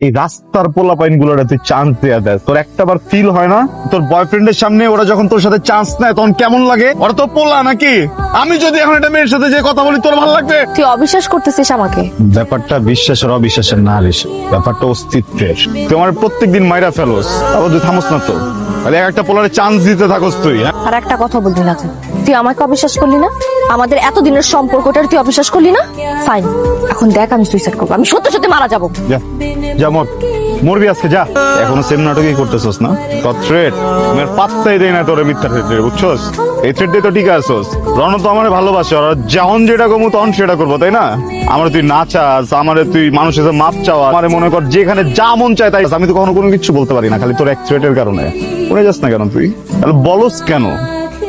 এই রাস্তার পোলাপাইনগুলোর তুই চান্স দেয়া দেয় তোর একটাবার ফিল হয় না তোর বয়ফ্রেন্ডের সামনে ওরা যখন তোর সাথে চান্স নেয় তখন কেমন লাগে? ওরা তো পোলা নাকি? আমি যদি এখন একটা মেয়ের সাথে যে কথা বলি তোর ভালো লাগবে? তুই অবিশ্বাস করতেছিস আমাকে। ব্যাপারটা বিশ্বাসের অবিশ্বাসের না রিস ব্যাপারটা অস্তিত্বের। তুই আমার প্রত্যেকদিন মাইরা ফেলোস। তারপর তুই থামস না তো। তাহলে এক একটা পোলারে চান্স দিতে থাকোস তুই হ্যাঁ? আর একটা কথা বলবি না। তুই আমাকে অবিশ্বাস করলি না? আমাদের এতদিনের সম্পর্কটার তুই অবিশ্বাস করলি না? ফাইন এখন দেখ আমি সুইসাইড করব। আমি সত্যি সত্যি মারা যাব। যা যা মর। মরবি আজকে, যা। এখনও সেম নাটকই করতেছস না? তোর থ্রেট আমি আর পাত্তাই দেই না তোর মিথ্যা থ্রেট বুঝছস? এই থ্রেট দিয়ে তো ঠিক আছস। রণ তো আমার ভালোবাসে, আর যখন যেটা কমু তখন সেটা করব, তাই না? আমার তুই না চাস, আমারে তুই মানুষের সাথে মাপ চাওয়া। আমারে মনে কর, যেখানে যা মন চায় তাই। আমি তো কখনো কোনো কিছু বলতে পারি না, খালি তোর এক থ্রেটের কারণে। মরে যাস না কেন তুই? তাহলে বলস কেন?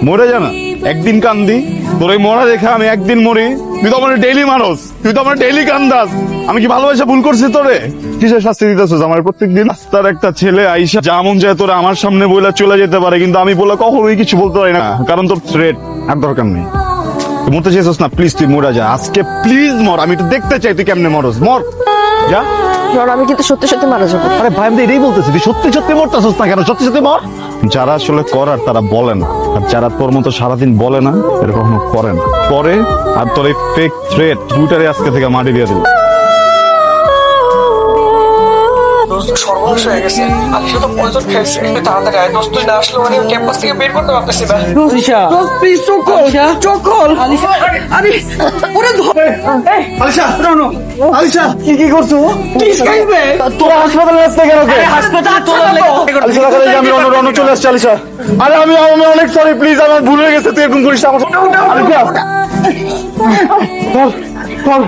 মরে যা না। একদিন কান্দি তোর এই মরা দেখে আমি একদিন মরি। তুই তো আমার ডেইলি মানুষ তুই তো আমার ডেইলি কান্দাস। আমি কি ভালোবাসা ভুল করছি তোরে? কিসের শাস্তি দিতেছিস? আমার প্রত্যেকদিন রাস্তার একটা ছেলে আইসা যেমন যায় তোরা আমার সামনে বইলা চলে যেতে পারে কিন্তু আমি বলে কখনোই কিছু বলতে পারি না কারণ তোর থ্রেট আর দরকার নেই। তুই মরতে চেয়েছিস না? প্লিজ তুই মরা যা। আজকে প্লিজ মর। আমি একটু দেখতে চাই তুই কেমনে মরস। মর। যা। আমি কিন্তু সত্যি সত্যি মারা যাব। আরে ভাই আমি এটাই বলতেছি তুই সত্যি সত্যি মরতেছিস না কেন? সত্যি সত্যি মর। যারা আসলে করার তারা বলে না। আর যারা তোর মতো সারাদিন বলে না এরকম কখনো করে না। করে আর তোর এই ফেক থ্রেট টুইটারে আজকে থেকে মাটি দিয়ে দিল সর্বনাশ হয়ে গেছে। তো পয়জন তাড়াতাড়ি আয় দোস্ত তুই না আসলে মানে ক্যাম্পাস থেকে বের করতে পারতেছি না। আলিশা প্লিজ চোখ খোল চোখ খোল আলিশা? আরে ওরে ধরে আলিশা! রনো আলিশা! কি কি করছ? প্লিজ কাইবে তোরা হাসপাতালে আসতে কেন কে হাসপাতাল চলে আলিশা যে আমি রণ রণ চলে আসছি আলিশা। আরে আমি আমি অনেক সরি প্লিজ আমার ভুল হয়ে গেছে তুই এরকম করিস আমার আলিশা! চল।